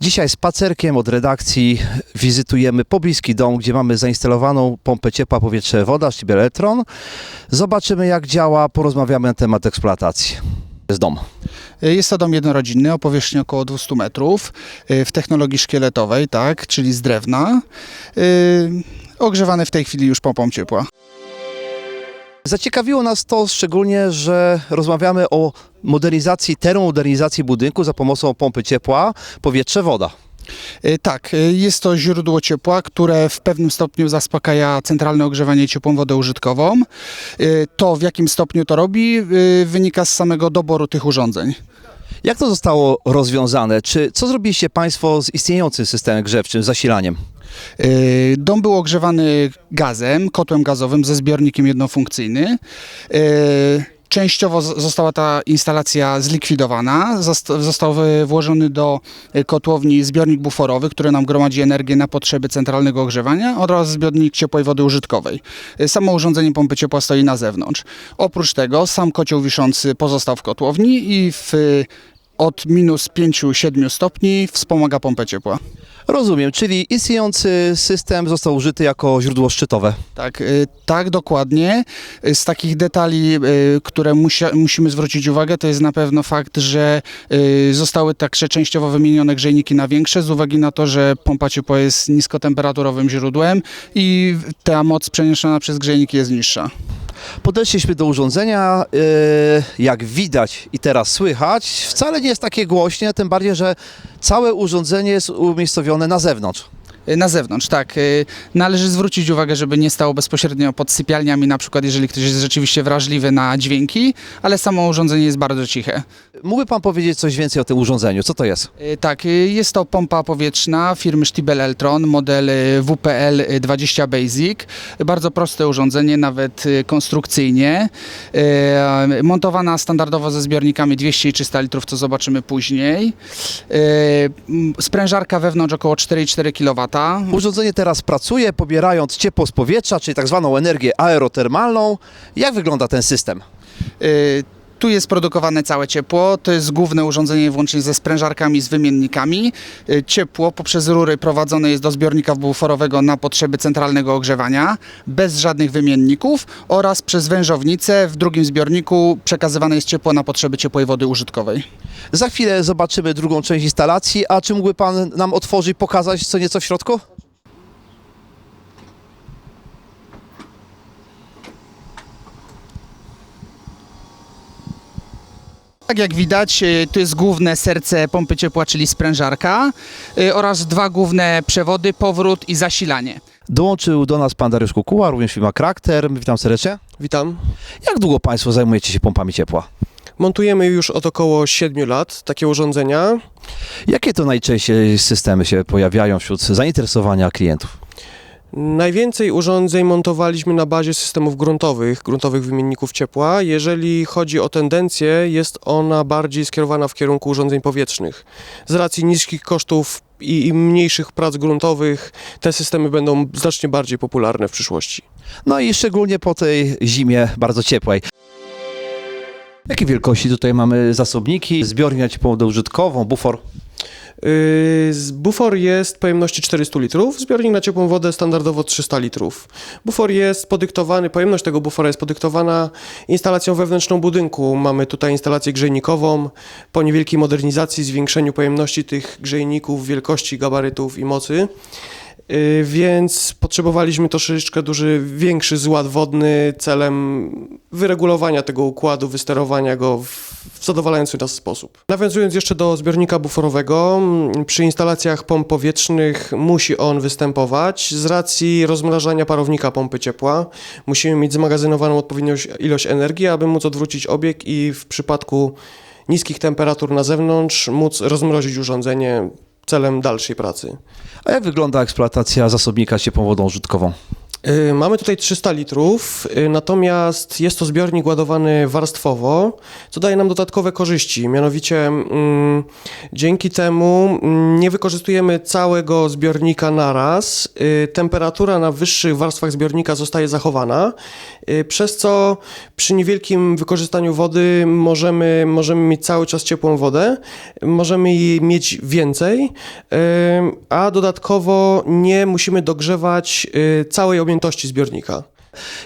Dzisiaj spacerkiem od redakcji wizytujemy pobliski dom, gdzie mamy zainstalowaną pompę ciepła powietrze woda, Stibel Electron. Zobaczymy jak działa, porozmawiamy na temat eksploatacji. Jest dom. Jest to dom jednorodzinny o powierzchni około 200 metrów y, w technologii szkieletowej, tak, czyli z drewna, y, ogrzewany w tej chwili już pompą ciepła. Zaciekawiło nas to szczególnie, że rozmawiamy o modernizacji, termomodernizacji budynku za pomocą pompy ciepła powietrze woda. Y, Tak, y, jest to źródło ciepła, które w pewnym stopniu zaspokaja centralne ogrzewanie ciepłą wodę użytkową. Y, To w jakim stopniu to robi wynika z samego doboru tych urządzeń. Jak to zostało rozwiązane? Czy co zrobiliście Państwo z istniejącym systemem grzewczym, zasilaniem? Y, Dom był ogrzewany gazem, kotłem gazowym ze zbiornikiem jednofunkcyjny. Częściowo została ta instalacja zlikwidowana. Zosta- Został włożony do y, kotłowni zbiornik buforowy, który nam gromadzi energię na potrzeby centralnego ogrzewania oraz zbiornik ciepłej wody użytkowej. Y, Samo urządzenie pompy ciepła stoi na zewnątrz. Oprócz tego sam kocioł wiszący pozostał w kotłowni i w, y, od minus 5-7 stopni wspomaga pompę ciepła. Rozumiem, czyli istniejący system został użyty jako źródło szczytowe. Tak, y, tak, dokładnie. Y, Z takich detali, y, które musia, musimy zwrócić uwagę, to jest na pewno fakt, że zostały także częściowo wymienione grzejniki na większe, z uwagi na to, że pompa ciepła jest niskotemperaturowym źródłem i ta moc przeniesiona przez grzejniki jest niższa. Podeszliśmy do urządzenia, yy, jak widać i teraz słychać, wcale nie jest takie głośne, tym bardziej, że całe urządzenie jest umiejscowione na zewnątrz. Y, Na zewnątrz, tak. Y, Należy zwrócić uwagę, żeby nie stało bezpośrednio pod sypialniami, na przykład jeżeli ktoś jest rzeczywiście wrażliwy na dźwięki, ale samo urządzenie jest bardzo ciche. Mógłby Pan powiedzieć coś więcej o tym urządzeniu? Co to jest? Y, Tak, jest to pompa powietrzna firmy Stiebel Eltron, model y, WPL 20 Basic. Bardzo proste urządzenie, nawet konstrukcyjnie. Montowana standardowo ze zbiornikami 200 i 300 litrów, co zobaczymy później. Sprężarka wewnątrz około 4,4 kW. Urządzenie teraz pracuje, pobierając ciepło z powietrza, czyli tak zwaną energię aerotermalną. Jak wygląda ten system? Y, Tu jest produkowane całe ciepło. To jest główne urządzenie włącznie ze sprężarkami, z wymiennikami. Y, Ciepło poprzez rury prowadzone jest do zbiornika buforowego na potrzeby centralnego ogrzewania, bez żadnych wymienników oraz przez wężownicę w drugim zbiorniku przekazywane jest ciepło na potrzeby ciepłej wody użytkowej. Za chwilę zobaczymy drugą część instalacji, a czy mógłby Pan nam otworzyć, pokazać co nieco w środku? Tak jak widać, y, to jest główne serce pompy ciepła, czyli sprężarka y, oraz dwa główne przewody, powrót i zasilanie. Dołączył do nas Pan Dariusz Kukuła, również firma Krakter. Witam serdecznie. Witam. Jak długo Państwo zajmujecie się pompami ciepła? Montujemy już od około 7 lat takie urządzenia. Jakie to najczęściej systemy się pojawiają wśród zainteresowania klientów? Najwięcej urządzeń montowaliśmy na bazie systemów gruntowych, gruntowych wymienników ciepła. Jeżeli chodzi o tendencję, jest ona bardziej skierowana w kierunku urządzeń powietrznych. Z racji niskich kosztów i, mniejszych prac gruntowych, te systemy będą znacznie bardziej popularne w przyszłości. No i szczególnie po tej zimie bardzo ciepłej. Jakie wielkości tutaj mamy zasobniki? Zbiornik na ciepłą użytkową, bufor. Yy, Bufor jest pojemności 400 litrów, zbiornik na ciepłą wodę standardowo 300 litrów. Bufor jest podyktowany, pojemność tego bufora jest podyktowana instalacją wewnętrzną budynku. Mamy tutaj instalację grzejnikową. Po niewielkiej modernizacji, zwiększeniu pojemności tych grzejników, wielkości, gabarytów i mocy. Yy, Więc potrzebowaliśmy troszeczkę duży, większy zład wodny celem wyregulowania tego układu, wysterowania go w, w zadowalający nas sposób. Nawiązując jeszcze do zbiornika buforowego, mm, przy instalacjach pomp powietrznych musi on występować z racji rozmrażania parownika pompy ciepła. Musimy mieć zmagazynowaną odpowiednią ilość energii, aby móc odwrócić obieg i w przypadku niskich temperatur na zewnątrz móc rozmrozić urządzenie celem dalszej pracy. A jak wygląda eksploatacja zasobnika ciepłą wodą użytkową? Y, Mamy tutaj 300 litrów, y, natomiast jest to zbiornik ładowany warstwowo, co daje nam dodatkowe korzyści. Mianowicie mm, dzięki temu mm, nie wykorzystujemy całego zbiornika naraz. Y, Temperatura na wyższych warstwach zbiornika zostaje zachowana, przez co przy niewielkim wykorzystaniu wody możemy, możemy mieć cały czas ciepłą wodę, możemy jej mieć więcej, a dodatkowo nie musimy dogrzewać całej objętości zbiornika.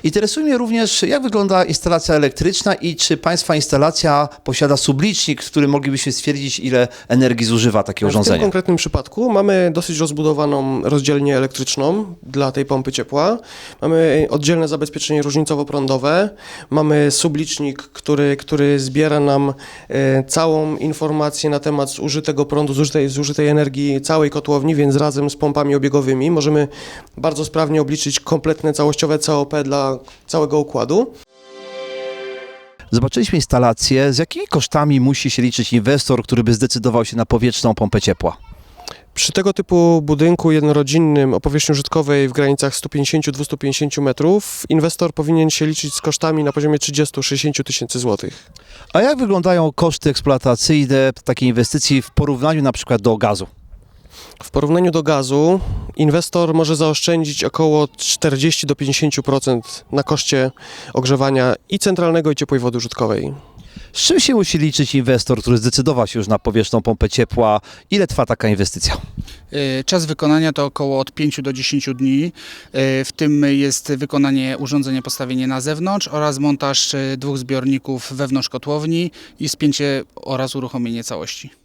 Interesuje mnie również, jak wygląda instalacja elektryczna i czy Państwa instalacja posiada sublicznik, w którym moglibyśmy stwierdzić, ile energii zużywa takie W tym urządzenie. konkretnym przypadku mamy dosyć rozbudowaną rozdzielnię elektryczną dla tej pompy ciepła. Mamy oddzielne zabezpieczenie różnicowo-prądowe. Mamy sublicznik, który, który zbiera nam e, całą informację na temat zużytego prądu, zużytej, zużytej energii całej kotłowni, więc razem z pompami obiegowymi możemy bardzo sprawnie obliczyć kompletne całościowe COP dla całego układu. Zobaczyliśmy instalację. Z jakimi kosztami musi się liczyć inwestor, który by zdecydował się na powietrzną pompę ciepła? Przy tego typu budynku jednorodzinnym o powierzchni użytkowej w granicach 150-250 metrów inwestor powinien się liczyć z kosztami na poziomie 30-60 tysięcy złotych. A jak wyglądają koszty eksploatacyjne takiej inwestycji w porównaniu na przykład do gazu? W porównaniu do gazu inwestor może zaoszczędzić około 40-50% na koszcie ogrzewania i centralnego i ciepłej wody użytkowej. Z czym się musi liczyć inwestor, który zdecydował się już na powietrzną pompę ciepła? Ile trwa taka inwestycja? Y, Czas wykonania to około od 5 do 10 dni. Y, W tym jest wykonanie urządzenia, postawienie na zewnątrz oraz montaż y, dwóch zbiorników wewnątrz kotłowni i spięcie oraz uruchomienie całości.